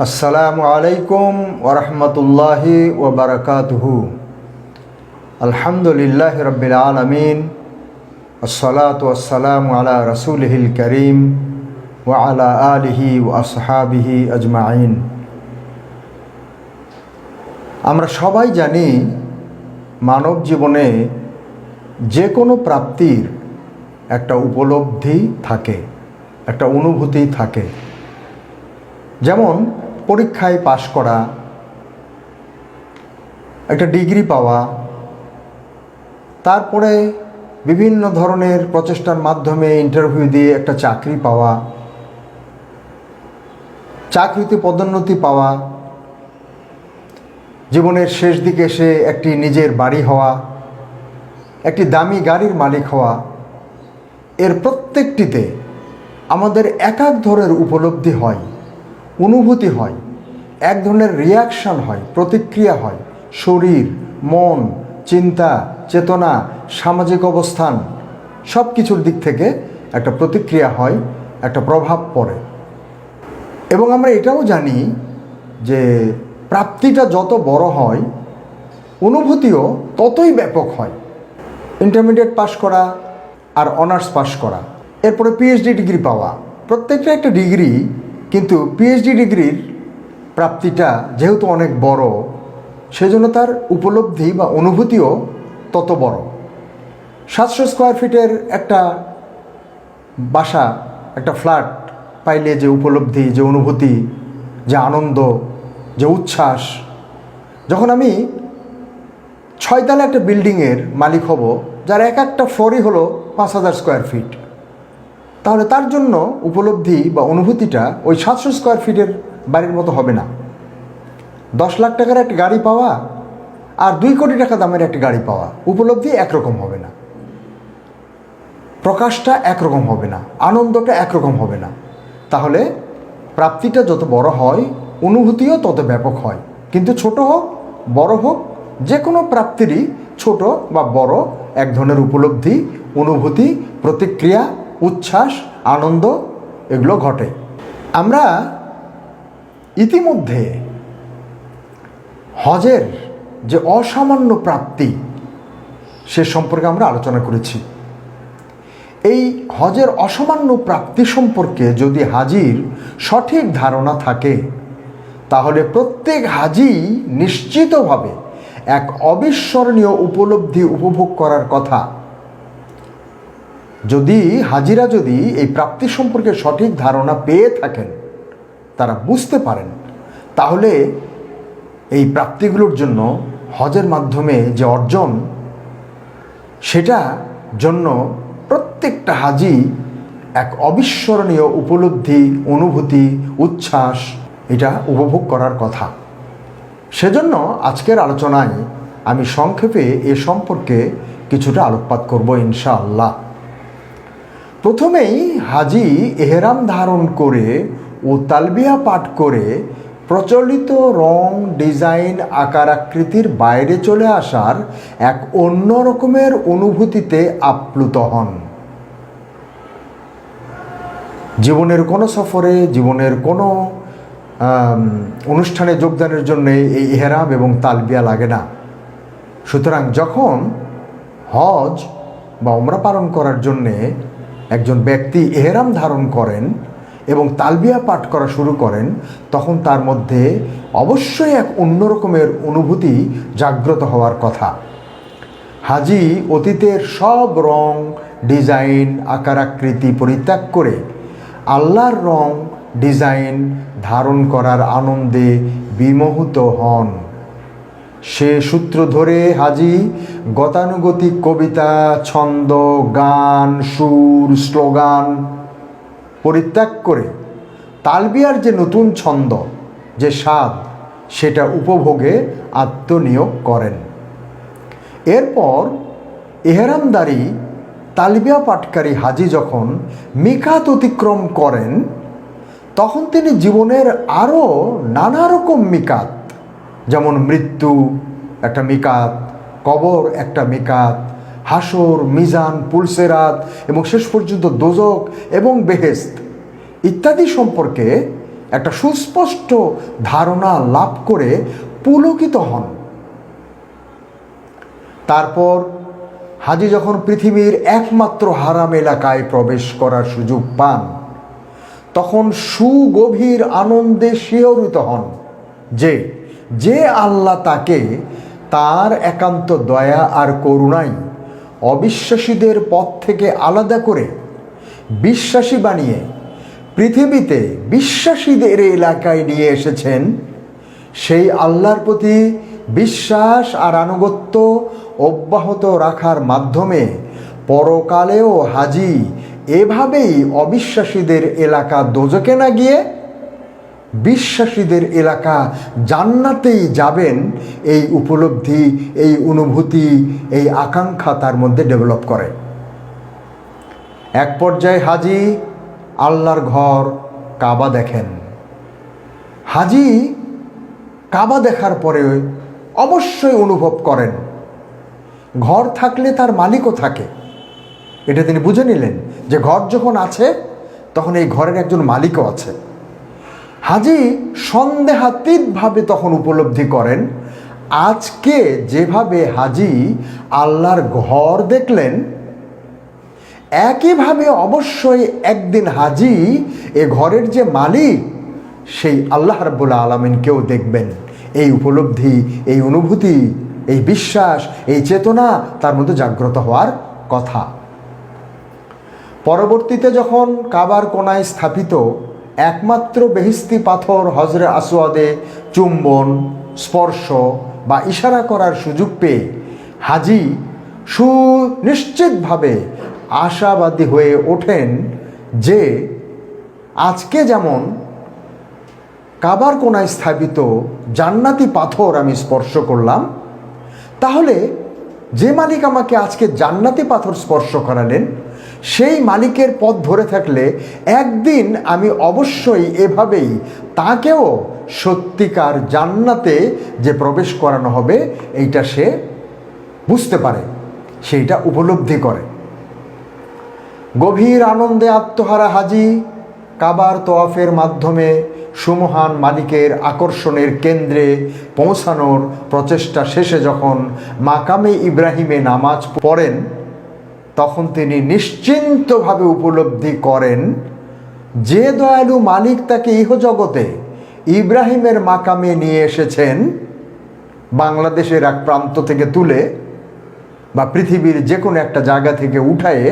আসসালামু আলাইকুম ওরহমতুল্লাহি ওবরকাতুহু। আলহামদুলিল্লাহ রবিল আলমিন, আসসালাত ওয়াসালাম আলা রসুলহিল করিম ওয়া আলা আলিহি ও আসহাবিহি আজমাইন। আমরা সবাই জানি মানব জীবনে যে কোনো প্রাপ্তির একটা উপলব্ধি থাকে, একটা অনুভূতি থাকে। যেমন পরীক্ষায় পাশ করা, একটা ডিগ্রি পাওয়া, তারপরে বিভিন্ন ধরনের প্রচেষ্টার মাধ্যমে ইন্টারভিউ দিয়ে একটা চাকরি পাওয়া, চাকরিতে পদোন্নতি পাওয়া, জীবনের শেষ দিকে এসে একটি নিজের বাড়ি হওয়া, একটি দামি গাড়ির মালিক হওয়া, এর প্রত্যেকটিতে আমাদের এক এক ধরনের উপলব্ধি হয়। অনুভূতি হয়, এক ধরনের রিয়াকশান হয়, প্রতিক্রিয়া হয়। শরীর, মন, চিন্তা, চেতনা, সামাজিক অবস্থান সব কিছুর দিক থেকে একটা প্রতিক্রিয়া হয়, একটা প্রভাব পড়ে। এবং আমরা এটাও জানি যে প্রাপ্তিটা যত বড় হয়, অনুভূতিও ততই ব্যাপক হয়। ইন্টারমিডিয়েট পাশ করা আর অনার্স পাশ করা। এরপরে পিএইচডি ডিগ্রি পাওয়া। প্রত্যেকটা একটা ডিগ্রি কিন্তু পিএইচডি ডিগ্রির প্রাপ্তিটা যেহেতু অনেক বড়, সেজন্য তার উপলব্ধি বা অনুভূতিও তত বড়। সাতশো স্কোয়ার ফিটের একটা বাসা, একটা ফ্ল্যাট পাইলে যে উপলব্ধি, যে অনুভূতি, যে আনন্দ, যে উচ্ছ্বাস, যখন আমি ছয়তলা একটা বিল্ডিংয়ের মালিক হব, যার এক একটা ফ্লোরই হলো পাঁচ হাজার স্কোয়ার ফিট তাহলে তার জন্য উপলব্ধি বা অনুভূতিটা ওই সাতশো স্কোয়ার ফিটের বাড়ির মতো হবে না। দশ লাখ টাকার একটা গাড়ি পাওয়া আর দুই কোটি টাকা দামের একটা গাড়ি পাওয়া উপলব্ধি একরকম হবে না। প্রকাশটা একরকম হবে না, আনন্দটা একরকম হবে না। তাহলে প্রাপ্তিটা যত বড় হয়, অনুভূতিও তত ব্যাপক হয়। কিন্তু ছোট হোক, বড় হোক, যে কোনো প্রাপ্তিরই ছোট বা বড় এক ধরনের উপলব্ধি, অনুভূতি, প্রতিক্রিয়া উচ্ছ্বাস, আনন্দ, এগুলো ঘটে। আমরা ইতিমধ্যে হজের যে অসামান্য প্রাপ্তি, সে সম্পর্কে আমরা আলোচনা করেছি। এই হজের অসামান্য প্রাপ্তি সম্পর্কে যদি হাজির সঠিক ধারণা থাকে, তাহলে প্রত্যেক হাজি নিশ্চিতভাবে এক অবিস্মরণীয় উপলব্ধি উপভোগ করার কথা যদি হাজিরা যদি এই প্রাপ্তি সম্পর্কে সঠিক ধারণা পেয়ে থাকেন, তারা বুঝতে পারেন, তাহলে এই প্রাপ্তিগুলোর জন্য হজের মাধ্যমে যে অর্জন, সেটা জন্য প্রত্যেকটা হাজি এক অবিস্মরণীয় উপলব্ধি, অনুভূতি, উচ্ছ্বাস, এটা উপভোগ করার কথা। সেজন্য আজকের আলোচনায় আমি সংক্ষেপে এ সম্পর্কে কিছুটা আলোকপাত করব ইনশাআল্লাহ। প্রথমেই হাজি এহরাম ধারণ করে ও তালবিয়া পাঠ করে প্রচলিত রং, ডিজাইন, আকার আকৃতির বাইরে চলে আসার এক অন্য রকমের অনুভূতিতে আপ্লুত হন। জীবনের কোনো সফরে, জীবনের কোনো অনুষ্ঠানে যোগদানের জন্য এই এহেরাম এবং তালবিয়া লাগে না। সুতরাং যখন হজ বা ওমরা পালন করার জন্যে একজন ব্যক্তি এহেরাম ধারণ করেন এবং তালবিয়া পাঠ করা শুরু করেন, তখন তার মধ্যে অবশ্যই এক অন্যরকমের অনুভূতি জাগ্রত হওয়ার কথা। হাজি অতীতের সব রং, ডিজাইন, আকার, আকৃতি পরিত্যাগ করে আল্লাহর রং, ডিজাইন ধারণ করার আনন্দে বিমোহিত হন। সে সূত্র ধরে হাজি গতানুগতিক কবিতা, ছন্দ, গান, সুর, স্লোগান পরিত্যাগ করে তালবিয়ার যে নতুন ছন্দ, যে স্বাদ, সেটা উপভোগে আত্মনিয়োগ করেন। এরপর এহেরামদারি তালবিয়া পাটকারী হাজি যখন মিকাত অতিক্রম করেন, তখন তিনি জীবনের আরও নানা রকম মিকাত যেমন মৃত্যু, একটা মিকাত, কবর, একটা মিকাত, হাসর, মিজান, পুলসেরাত, এবং শেষ পর্যন্ত দোজক এবং বেহেস্ত ইত্যাদি সম্পর্কে একটা সুস্পষ্ট ধারণা লাভ করে পুলকিত হন। তারপর হাজি যখন পৃথিবীর একমাত্র হারাম এলাকায় প্রবেশ করার সুযোগ পান, তখন সুগভীর আনন্দে শিহরিত হন যে যে আল্লাহ তাকে তার একান্ত দয়া আর করুণাই অবিশ্বাসীদের পথ থেকে আলাদা করে বিশ্বাসী বানিয়ে পৃথিবীতে বিশ্বাসীদের এলাকায় নিয়ে এসেছেন, সেই আল্লাহর প্রতি বিশ্বাস আর আনুগত্য অব্যাহত রাখার মাধ্যমে পরকালেও হাজি এভাবেই অবিশ্বাসীদের এলাকা দোজকে না গিয়ে বিশ্বাসীদের এলাকা জান্নাতেই যাবেন। এই উপলব্ধি, এই অনুভূতি, এই আকাঙ্ক্ষা তার মধ্যে ডেভেলপ করে। এক পর্যায়ে হাজি আল্লাহর ঘর কাবা দেখেন। হাজি কাবা দেখার পরে অবশ্যই অনুভব করেন। ঘর থাকলে তার মালিকও থাকে। এটা তিনি বুঝে নিলেন যে ঘর যখন আছে, তখন এই ঘরের একজন মালিকও আছে। হাজি সন্দেহাতীতভাবে তখন উপলব্ধি করেন, আজকে যেভাবে হাজি আল্লাহর ঘর দেখলেন, একইভাবে অবশ্যই একদিন হাজি এ ঘরের যে মালিক, সেই আল্লাহ রাব্বুল আলমিনকেও দেখবেন। এই উপলব্ধি, এই অনুভূতি, এই বিশ্বাস, এই চেতনা তার মধ্যে জাগ্রত হওয়ার কথা। পরবর্তীতে যখন কাবার কোনায় স্থাপিত একমাত্র বেহিস্তি পাথর হজরে আসোয়াদে চুম্বন, স্পর্শ বা ইশারা করার সুযোগ পেয়ে হাজি সুনিশ্চিতভাবে আশাবাদী হয়ে ওঠেন যে আজকে যেমন কাবার কোনায় স্থাপিত জান্নাতি পাথর আমি স্পর্শ করলাম, তাহলে যে মালিক আমাকে আজকে জান্নাতি পাথর স্পর্শ করালেন সেই মালিকের পথ ধরে থাকলে একদিন আমি অবশ্যই এভাবেই তাকেও সত্যিকার জান্নাতে যে প্রবেশ করানো হবে, এইটা সে বুঝতে পারে, সেইটা উপলব্ধি করে। গভীর আনন্দে আত্মহারা হাজি, কাবার তোয়াফের মাধ্যমে সুমহান মালিকের আকর্ষণের কেন্দ্রে পৌঁছানোর প্রচেষ্টা শেষে যখন মাকামে ইব্রাহিমে নামাজ পড়েন তখন তিনি নিশ্চিন্তভাবে উপলব্ধি করেন, যে দয়ালু মালিক তাকে ইহজগতে ইব্রাহিমের মাকামে নিয়ে এসেছেন, বাংলাদেশের এক প্রান্ত থেকে তুলে বা পৃথিবীর যে কোনো একটা জায়গা থেকে উঠায়ে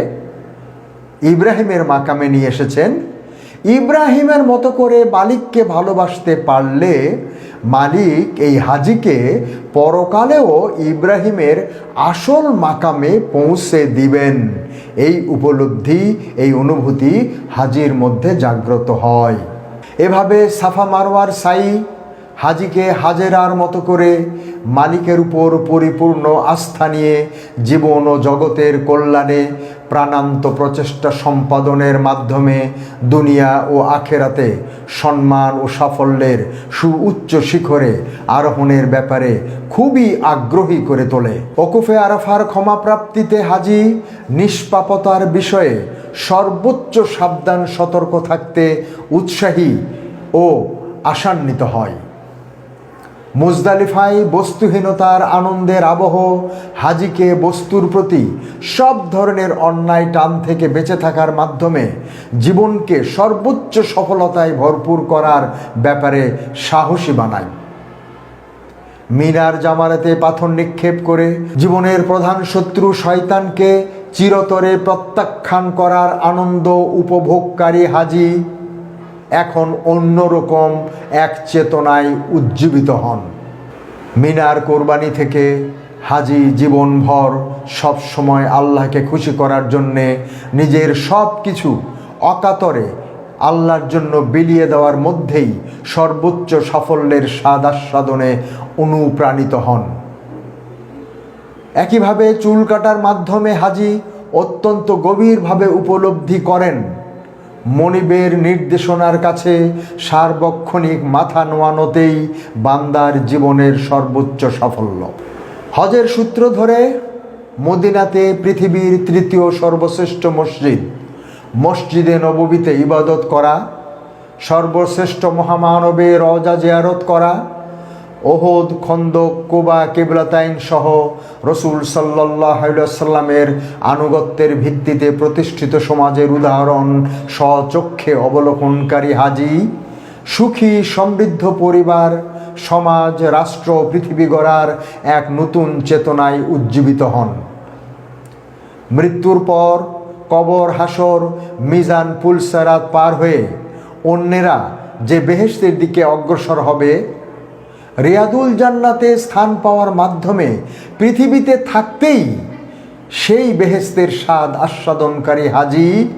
ইব্রাহিমের মাকামে নিয়ে এসেছেন ইব্রাহিমের মতো করে মালিককে ভালোবাসতে পারলে মালিক এই হাজিকে পরকালেও ইব্রাহিমের আসল মাকামে পৌঁছে দিবেন। এই উপলব্ধি, এই অনুভূতি হাজির মধ্যে জাগ্রত হয়। এভাবে সাফা মারওয়ার সাই হাজিকে হাজেরার মতো করে মালিকের উপর পরিপূর্ণ আস্থা নিয়ে জীবন ও জগতের কল্যাণে প্রাণান্ত প্রচেষ্টা সম্পাদনের মাধ্যমে দুনিয়া ও আখেরাতে সম্মান ও সাফল্যের সুউচ্চ শিখরে আরোহণের ব্যাপারে খুবই আগ্রহী করে তোলে। ওকুফে আরাফার ক্ষমাপ্রাপ্তিতে হাজি নিষ্পাপতার বিষয়ে সর্বোচ্চ সাবধান, সতর্ক থাকতে উৎসাহী ও আশান্বিত হয়। মুজদালিফায় বস্তুহীনতার আনন্দের আবহ, হাজিকে বস্তুর প্রতি সব ধরনের অন্যায় টান থেকে বেঁচে থাকার মাধ্যমে জীবনকে সর্বোচ্চ সফলতায় ভরপুর করার ব্যাপারে সাহসী বানায়। মিনার জামারাতে পাথর নিক্ষেপ করে জীবনের প্রধান শত্রু শয়তানকে চিরতরে প্রত্যাখ্যান করার আনন্দ উপভোগকারী হাজি এখন অন্যরকম এক চেতনায় উজ্জীবিত হন। মিনার কোরবানি থেকে হাজি জীবনভর সব সময় আল্লাহকে খুশি করার জন্যে নিজের সব কিছু অকাতরে আল্লাহর জন্য বিলিয়ে দেওয়ার মধ্যেই সর্বোচ্চ সাফল্যের স্বাদ আস্বাদনে অনুপ্রাণিত হন। একইভাবে চুল কাটার মাধ্যমে হাজি অত্যন্ত গভীরভাবে উপলব্ধি করেন। মনিবের নির্দেশনার কাছে সার্বক্ষণিক মাথা নোয়ানোতেই বান্দার জীবনের সর্বোচ্চ সাফল্য। হজের সূত্র ধরে মদিনাতে পৃথিবীর তৃতীয় সর্বশ্রেষ্ঠ মসজিদ, মসজিদে নববীতে ইবাদত করা, সর্বশ্রেষ্ঠ মহামানবের রজা জিয়ারত করা ওহদ, খন্দক, কোবা, কেবলাতাইন সহ রসুল সাল্লাহ সাল্লামের আনুগত্যের ভিত্তিতে প্রতিষ্ঠিত সমাজের উদাহরণ স্বচক্ষে অবলোকনকারী হাজি, সুখী, সমৃদ্ধ পরিবার, সমাজ, রাষ্ট্র, পৃথিবী গড়ার এক নতুন চেতনায় উজ্জীবিত হন। মৃত্যুর পর কবর, হাসর, মিজান, পুলসারাত পার হয়ে অন্যেরা যে বেহেশতের দিকে অগ্রসর হবে রিয়াদুল জান্নাতে স্থান পাওয়ার মাধ্যমে পৃথিবীতে থাকতেই সেই বেহেস্তের স্বাদ আস্বাদনকারী হাজি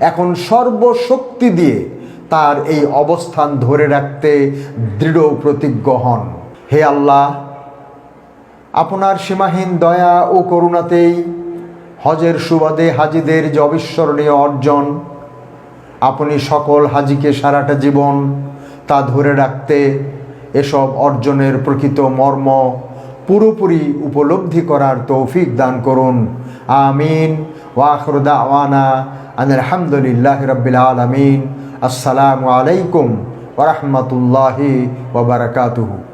এখন সর্বশক্তি দিয়ে তার এই অবস্থান ধরে রাখতে দৃঢ় প্রতিজ্ঞ হন। হে আল্লাহ, আপনার সীমাহীন দয়া ও করুণাতেই হজের সুবাদে হাজিদের যে অবিস্মরণীয় অর্জন, আপনি সকল হাজিকে সারাটা জীবন তা ধরে রাখতে এসব অর্জনের প্রকৃত মর্ম পুরোপুরি উপলব্ধি করার তৌফিক দান করুন। আমিন। ওয়াখরুদা আওয়ানা আলহামদুলিল্লাহ রবিল আলমিন। আসসালামু আলাইকুম ওরহমতুল্লাহি ওবরাকাতুহু